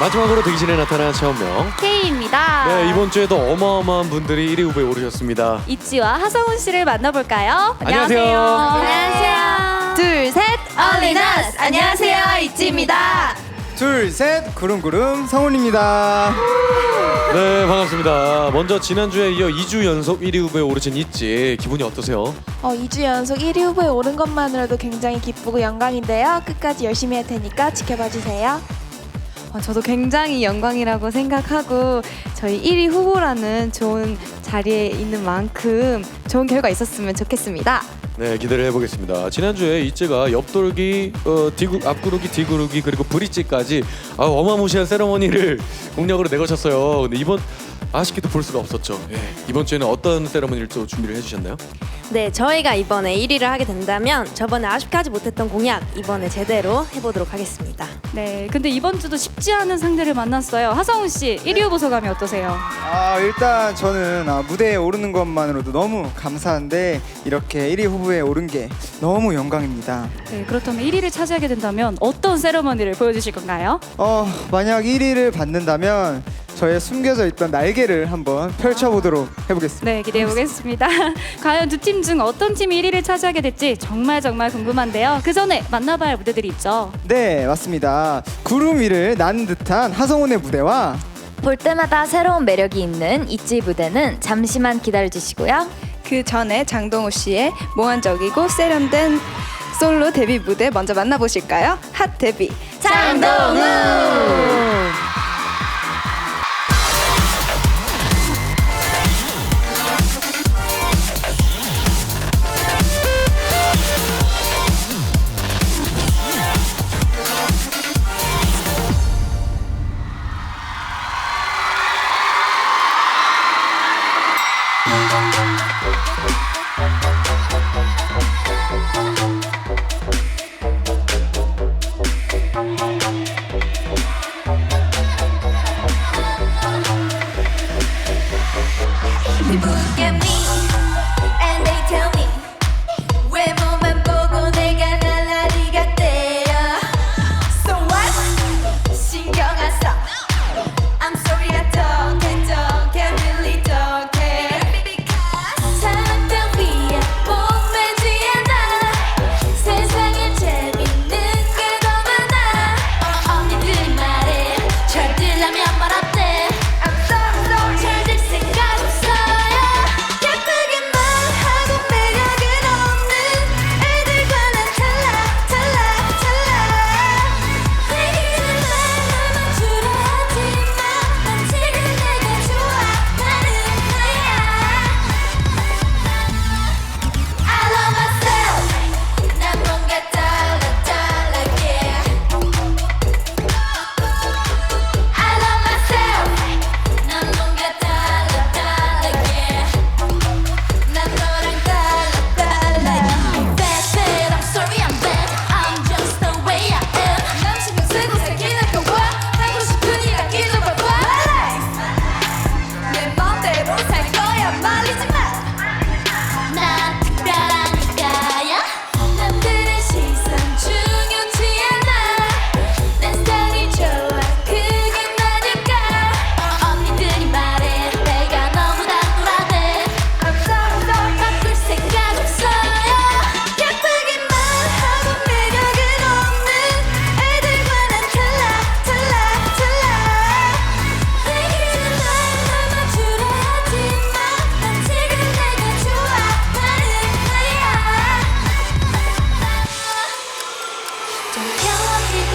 마지막으로 대기실에 나타난 체험명. K입니다. 네, 이번 주에도 어마어마한 분들이 1위 후보에 오르셨습니다. 이지와 하성훈 씨를 만나볼까요? 안녕하세요. 안녕하세요. 둘, 셋. 얼리너스 안녕하세요 이지입니다. 둘, 셋, 구름구름 성훈입니다. 네, 반갑습니다. 먼저 지난주에 이어 2주 연속 1위 후보에 오르신 있지. 기분이 어떠세요? 어, 2주 연속 1위 후보에 오른 것만으로도 굉장히 기쁘고 영광인데요. 끝까지 열심히 할 테니까 지켜봐 주세요. 어, 저도 굉장히 영광이라고 생각하고 저희 1위 후보라는 좋은 자리에 있는 만큼 좋은 결과 있었으면 좋겠습니다. 네, 기대를 해보겠습니다. 지난주에 이쯔가 옆돌기, 어, 뒤구, 앞구르기, 뒤구르기 그리고 브릿지까지 아, 어마무시한 세러머니를 공략으로 내거셨어요. 근데 이번 아쉽게도 볼 수가 없었죠. 예, 이번 주에는 어떤 세러머니를 또 준비를 해주셨나요? 네, 저희가 이번에 1위를 하게 된다면 저번에 아쉽게 하지 못했던 공약 이번에 제대로 해보도록 하겠습니다. 네, 근데 이번 주도 쉽지 않은 상대를 만났어요. 하성훈 씨, 1위 후보 소감이 어떠세요? 아, 일단 저는 아, 무대에 오르는 것만으로도 너무 감사한데 이렇게 1위 후보에 오른 게 너무 영광입니다. 네, 그렇다면 1위를 차지하게 된다면 어떤 세러머니를 보여주실 건가요? 어, 만약 1위를 받는다면 저의 숨겨져 있던 날개를 한번 펼쳐보도록 해보겠습니다. 네, 기대해 보겠습니다. 과연 두 팀 중 어떤 팀이 1위를 차지하게 될지 정말 정말 궁금한데요. 그 전에 만나봐야 할 무대들이 있죠. 네, 맞습니다. 구름 위를 나는 듯한 하성운의 무대와 볼 때마다 새로운 매력이 있는 이지 무대는 잠시만 기다려주시고요. 그 전에 장동우 씨의 몽환적이고 세련된 솔로 데뷔 무대 먼저 만나보실까요? 핫 데뷔. 장동우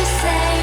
say